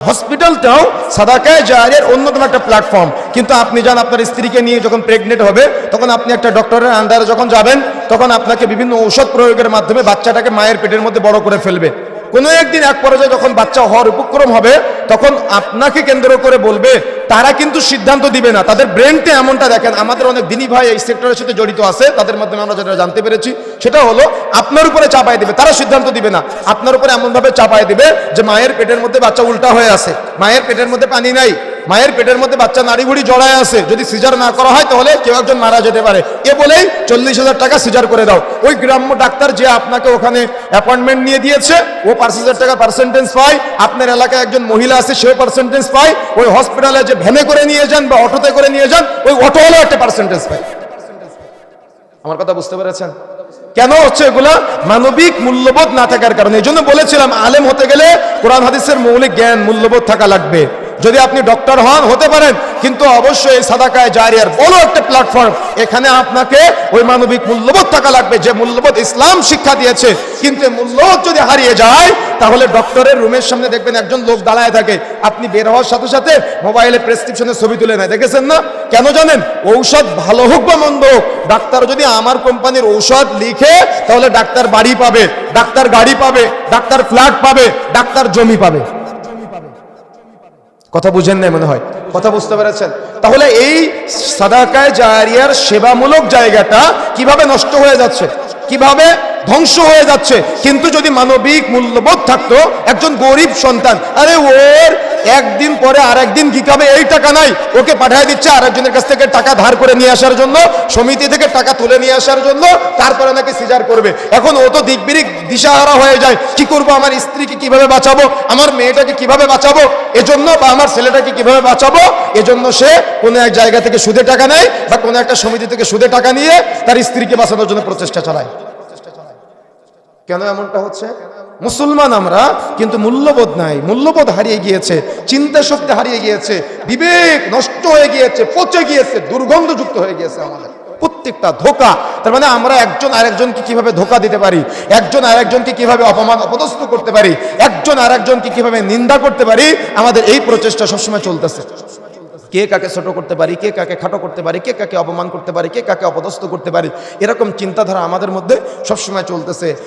হসপিটালটাও সাদাকায় জাহারের অন্যতম একটা প্ল্যাটফর্ম কিন্তু আপনি যান আপনার স্ত্রীকে নিয়ে যখন প্রেগনেন্ট হবে, তখন আপনি একটা ডক্টরের আন্ডারে যখন যাবেন, তখন আপনাকে বিভিন্ন ঔষধ প্রয়োগের মাধ্যমে বাচ্চাটাকে মায়ের পেটের মধ্যে বড় করে ফেলবে। কোনো একদিন এক পর্যায়ে যখন বাচ্চা হওয়ার উপক্রম হবে, তখন আপনাকে কেন্দ্র করে বলবে, তারা কিন্তু সিদ্ধান্ত দিবে না। তাদের ব্রেনটা এমনটা দেখেন, আমাদের অনেক দিনী ভাই এই সেক্টরের সাথে জড়িত আছে, তাদের মাধ্যমে আমরা যেটা জানতে পেরেছি, সেটা হলো আপনার উপরে চাপাই দেবে, তারা সিদ্ধান্ত দিবে না। আপনার উপরে এমনভাবে চাপাই দেবে যে, মায়ের পেটের মধ্যে বাচ্চা উল্টা হয়ে আছে, মায়ের পেটের মধ্যে পানি নাই মায়ের পেটের মধ্যে বাচ্চা নাড়ি ভুড়ি জড়ায় আছে, যদি সিজার না করা হয়, তাহলে কেউ একজন মারা যেতে পারে। এ বলেই চল্লিশ হাজার টাকা সিজার করে দাও। ওই গ্রাম্য ডাক্তার যে আপনাকে ওখানে অ্যাপয়েন্টমেন্ট নিয়ে দিয়েছে, ও পাঁচ হাজার টাকা পার্সেন্টেজ পায়। আপনার এলাকায় একজন মহিলা আছে, সেও পার্সেন্টেজ পায়। ওই হসপিটালে যে ভ্যানে করে নিয়ে যান বা অটোতে করে নিয়ে যান, ওই অটো হলেও একটা পার্সেন্টেজ পায়। আমার কথা বুঝতে পেরেছেন? কেন হচ্ছে এগুলা? মানবিক মূল্যবোধ না থাকার কারণে। এই জন্য বলেছিলাম, আলেম হতে গেলে কোরআন, হাদিসের মৌলিক জ্ঞান, মূল্যবোধ থাকা লাগবে। যদি আপনি ডক্টর হন, হতে পারেন, কিন্তু অবশ্যই এই সাদাকায় জারিয়ার বড় একটা প্ল্যাটফর্ম এখানে আপনাকে ওই মানবিক মূল্যবোধ থাকা লাগবে, যে মূল্যবোধ ইসলাম শিক্ষা দিয়েছে। কিন্তু মূল্যবোধ যদি হারিয়ে যায়, তাহলে ডক্টরের রুমের সামনে দেখবেন একজন লোক দাঁড়ায় থাকে। আপনি বের হওয়ার সাথে সাথে মোবাইলে প্রেসক্রিপশনের ছবি তুলে নেয়। দেখেছেন না? কেন জানেন? ঔষধ ভালো হোক বা মন্দ হোক, ডাক্তার যদি আমার কোম্পানির ঔষধ লিখে, তাহলে ডাক্তার বাড়ি পাবে, ডাক্তার গাড়ি পাবে, ডাক্তার ফ্ল্যাট পাবে, ডাক্তার জমি পাবে। কথা বুঝেন না মনে হয়? কথা বুঝতে পেরেছেন? তাহলে এই সাদাকায় জারিয়ার সেবামূলক জায়গাটা কীভাবে নষ্ট হয়ে যাচ্ছে? কীভাবে ধ্বংস হয়ে যাচ্ছে? কিন্তু যদি মানবিক মূল্যবোধ থাকতো, একজন গরিব সন্তান, আরে ওর একদিন পরে আর একদিন কি খাবে এই টাকা নাই। ওকে পাঠিয়ে দিচ্ছে আরেকজনের কাছ থেকে টাকা ধার করে নিয়ে আসার জন্য, সমিতি থেকে টাকা তুলে নিয়ে আসার জন্য, তারপরে নাকি সিজার করবে। এখন ও তো দিকবিরিক দিশাহারা হয়ে যায়। কি করব? আমার স্ত্রীকে কীভাবে বাঁচাবো? আমার মেয়েটাকে কীভাবে বাঁচাবো? এজন্য বা আমার ছেলেটাকে কীভাবে বাঁচাবো? এজন্য সে কোনো এক জায়গা থেকে সুদে টাকা নেয় বা কোনো একটা সমিতি থেকে সুদে টাকা নিয়ে তার স্ত্রীকে বাঁচানোর জন্য প্রচেষ্টা চালায়। কেন এমনটা হচ্ছে? মুসলমান আমরা কিন্তু মূল্যবোধ নাই, মূল্যবোধ হারিয়ে গিয়েছে, চিন্তা শক্তি হারিয়ে গিয়েছে, বিবেক নষ্ট হয়ে গিয়েছে, পচে গিয়েছে, দুর্গন্ধযুক্ত হয়ে গিয়েছে আমাদের। প্রত্যেকটা ধোকা, তার মানে আমরা একজন আরেকজনকে কীভাবে ধোকা দিতে পারি? একজন আরেকজনকে কীভাবে অপমান অপদস্থ করতে পারি? একজন আরেকজনকে কীভাবে নিন্দা করতে পারি? আমাদের এই প্রচেষ্টা সবসময় চলতেছে। কে কাকে ছোট করতে পারি, কে কাকে খাটো করতে পারি, কে কাকে অপমান করতে পারি, কে কাকে অপদস্থ করতে পারি, এরকম চিন্তাধারা আমাদের মধ্যে সবসময় চলতেছে।